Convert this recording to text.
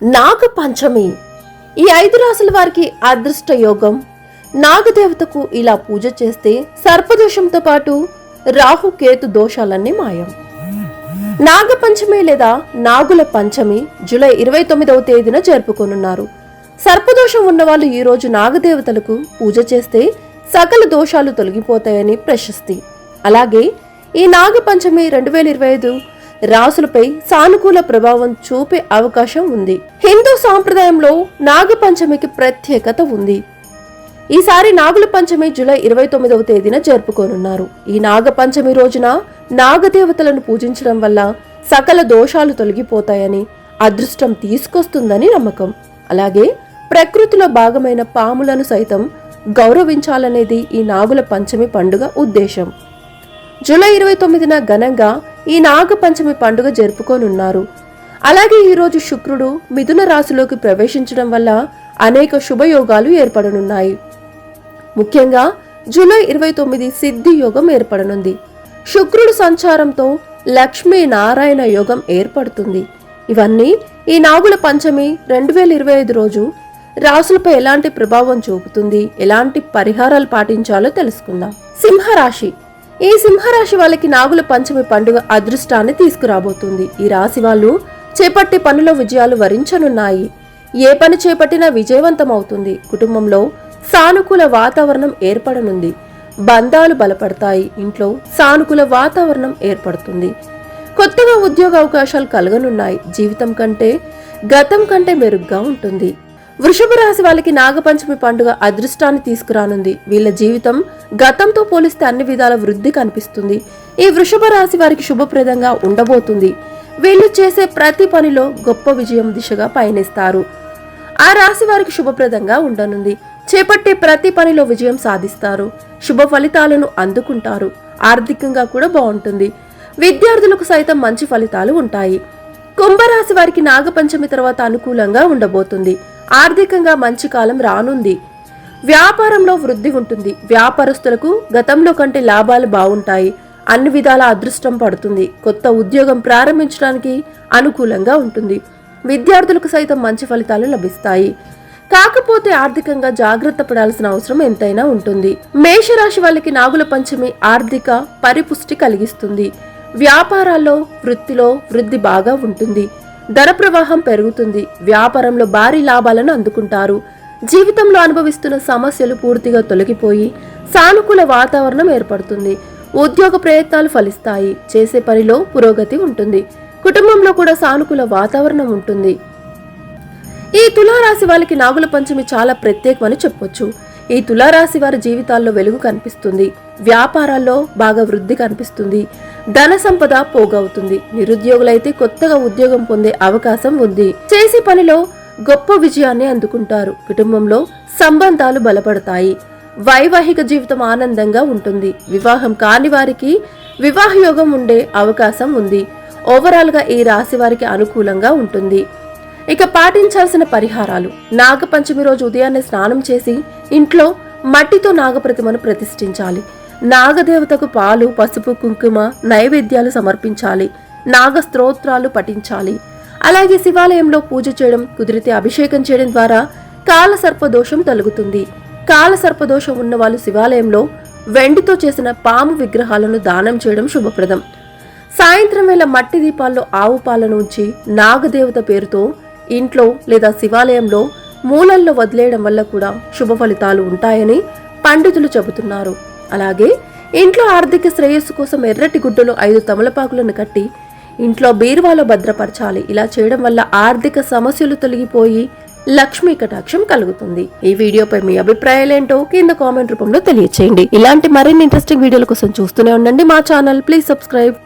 నాగ పంచమి ఈ ఐదు రాసుల వారికి అదృష్ట యోగం. నాగదేవతకు ఇలా పూజ చేస్తే సర్పదోషంతో పాటు రాహు కేతు దోషాలన్నీ మాయం. నాగపంచమి లేదా నాగుల పంచమి జూలై ఇరవై తొమ్మిదవ తేదీన జరుపుకోనున్నారు. సర్పదోషం ఉన్నవాళ్ళు ఈరోజు నాగదేవతలకు పూజ చేస్తే సకల దోషాలు తొలగిపోతాయని ప్రశస్తి. అలాగే ఈ నాగపంచమి రెండు వేల ఇరవై ఐదు రాసులపై సానుకూల ప్రభావం చూపే అవకాశం ఉంది. హిందూ సాంప్రదాయంలో నాగపంచమికి ప్రత్యేకత ఉంది. ఈసారి నాగుల పంచమి జూలై ఇరవై తొమ్మిదవ తేదీన జరుపుకోనున్నారు. ఈ నాగపంచమి రోజున నాగదేవతలను పూజించడం వల్ల సకల దోషాలు తొలగిపోతాయని అదృష్టం తీసుకొస్తుందని నమ్మకం. అలాగే ప్రకృతిలో భాగమైన పాములను సైతం గౌరవించాలనేది ఈ నాగుల పంచమి పండుగ ఉద్దేశం. జూలై ఇరవై తొమ్మిదిన ఘనంగా ఈ నాగపంచమి పండుగ జరుపుకోనున్నారు. అలాగే ఈరోజు శుక్రుడు మిథున రాశిలోకి ప్రవేశించడం వల్ల అనేక శుభయోగాలు ఏర్పడనున్నాయి. ముఖ్యంగా జూలై ఇరవై తొమ్మిది సిద్ధి యోగం ఏర్పడనుంది. శుక్రుడు సంచారంతో లక్ష్మీ నారాయణ యోగం ఏర్పడుతుంది. ఇవన్నీ ఈ నాగుల పంచమి రెండు వేల ఇరవై ఐదు రోజు రాసులపై ఎలాంటి ప్రభావం చూపుతుంది ఎలాంటి పరిహారాలు పాటించాలో తెలుసుకుందాం. సింహరాశి ఈ సింహరాశి వాళ్ళకి నాగుల పంచమి పండుగ అదృష్టాన్ని తీసుకురాబోతుంది. ఈ రాశి వాళ్ళు చేపట్టే పనుల విజయాలు వరించనున్నాయి. ఏ పని చేపట్టినా విజయవంతం అవుతుంది కుటుంబంలో సానుకూల వాతావరణం ఏర్పడనుంది. బంధాలు బలపడతాయి. ఇంట్లో సానుకూల వాతావరణం ఏర్పడుతుంది. కొత్తగా ఉద్యోగ అవకాశాలు కలగనున్నాయి. జీవితం కంటే గతం కంటే మెరుగ్గా ఉంటుంది. వృషభ రాశి వాళ్ళకి నాగపంచమి పండుగ అదృష్టాన్ని తీసుకురానుంది. వీళ్ళ జీవితం గతంతో పోలిస్తే అన్ని విధాల వృద్ధి కనిపిస్తుంది. ఈ వృషభ రాశి వారికి శుభప్రదంగా ఉండబోతుంది. వీళ్ళు చేసే ప్రతి పనిలో గొప్ప విజయం దిశగా పయనిస్తారు. ఆ రాశి వారికి శుభప్రదంగా ఉండనుంది. చేపట్టే ప్రతి పనిలో విజయం సాధిస్తారు. శుభ ఫలితాలను అందుకుంటారు. ఆర్థికంగా కూడా బాగుంటుంది. విద్యార్థులకు సైతం మంచి ఫలితాలు ఉంటాయి. కుంభరాశి వారికి నాగపంచమి తర్వాత అనుకూలంగా ఉండబోతుంది. ఆర్థికంగా మంచి కాలం రానుంది. వ్యాపారంలో వృద్ధి ఉంటుంది. వ్యాపారస్తులకు గతంలో కంటే లాభాలు బాగుంటాయి అన్ని విధాల అదృష్టం పడుతుంది. కొత్త ఉద్యోగం ప్రారంభించడానికి అనుకూలంగా ఉంటుంది. విద్యార్థులకు సైతం మంచి ఫలితాలు లభిస్తాయి. కాకపోతే ఆర్థికంగా జాగ్రత్త పడాల్సిన అవసరం ఎంతైనా ఉంటుంది. మేషరాశి వాళ్ళకి నాగుల పంచమి ఆర్థిక పరిపుష్టి కలిగిస్తుంది. వ్యాపారాల్లో వృత్తిలో వృద్ధి బాగా ఉంటుంది. ధర ప్రవాహం పెరుగుతుంది. వ్యాపారంలో భారీ లాభాలను అందుకుంటారు. జీవితంలో అనుభవిస్తున్న సమస్యలు పూర్తిగా తొలగిపోయి సానుకూల వాతావరణం ఏర్పడుతుంది. ఉద్యోగ ప్రయత్నాలు ఫలిస్తాయి. చేసే పనిలో పురోగతి ఉంటుంది. కుటుంబంలో కూడా సానుకూల వాతావరణం ఉంటుంది. ఈ తులారాశి వాళ్ళకి నాగుల పంచమి చాలా ప్రత్యేకమని చెప్పొచ్చు. ఈ తులారాశి వారి జీవితాల్లో వెలుగు కనిపిస్తుంది. వ్యాపారాల్లో బాగా వృద్ధి కనిపిస్తుంది. ధన సంపద పోగవుతుంది. నిరుద్యోగులైతే కొత్తగా ఉద్యోగం పొందే అవకాశం ఉంది. చేసే పనిలో గొప్ప విజయాన్ని అందుకుంటారు. కుటుంబంలో సంబంధాలు బలపడతాయి. వైవాహిక జీవితం ఆనందంగా ఉంటుంది. వివాహం కాని వారికి వివాహయోగం ఉండే అవకాశం ఉంది. ఓవరాల్గా ఈ రాశి వారికి అనుకూలంగా ఉంటుంది. ఇక పాటించాల్సిన పరిహారాలు. నాగపంచమి రోజు ఉదయాన్నే స్నానం చేసి ఇంట్లో మట్టితో నాగప్రతిమను ప్రతిష్ఠించాలి. నాగదేవతకు పాలు పసుపు కుంకుమ నైవేద్యాలు సమర్పించాలి. నాగ స్తోత్రాలు పఠించాలి. అలాగే శివాలయంలో పూజ చేయడం కుదిరితే అభిషేకం చేయడం ద్వారా కాల సర్పదోషం తొలగుతుంది. కాల సర్పదోషం ఉన్నవాళ్ళు శివాలయంలో వెండితో చేసిన పాము విగ్రహాలను దానం చేయడం శుభప్రదం. సాయంత్రం వేళ మట్టి దీపాల్లో ఆవు పాలను ఉంచి నాగదేవత పేరుతో ఇంట్లో లేదా శివాలయంలో మూలల్లో వదిలేయడం వల్ల కూడా శుభ ఫలితాలు ఉంటాయని పండితులు చెబుతున్నారు. అలాగే ఇంట్లో ఆర్థిక శ్రేయస్సు కోసం ఎర్రటి గుడ్డలో ఐదు తమలపాకులను కట్టి ఇంట్లో బీరువాలో భద్రపరచాలి. ఇలా చేయడం వల్ల ఆర్థిక సమస్యలు తొలగిపోయి లక్ష్మీ కటాక్షం కలుగుతుంది. ఈ వీడియోపై మీ అభిప్రాయాలేంటో కింద కామెంట్ రూపంలో తెలియచేయండి. ఇలాంటి మరిన్ని ఇంట్రెస్టింగ్ వీడియోల కోసం చూస్తూనే ఉండండి. మా ఛానల్ ప్లీజ్ సబ్స్క్రైబ్.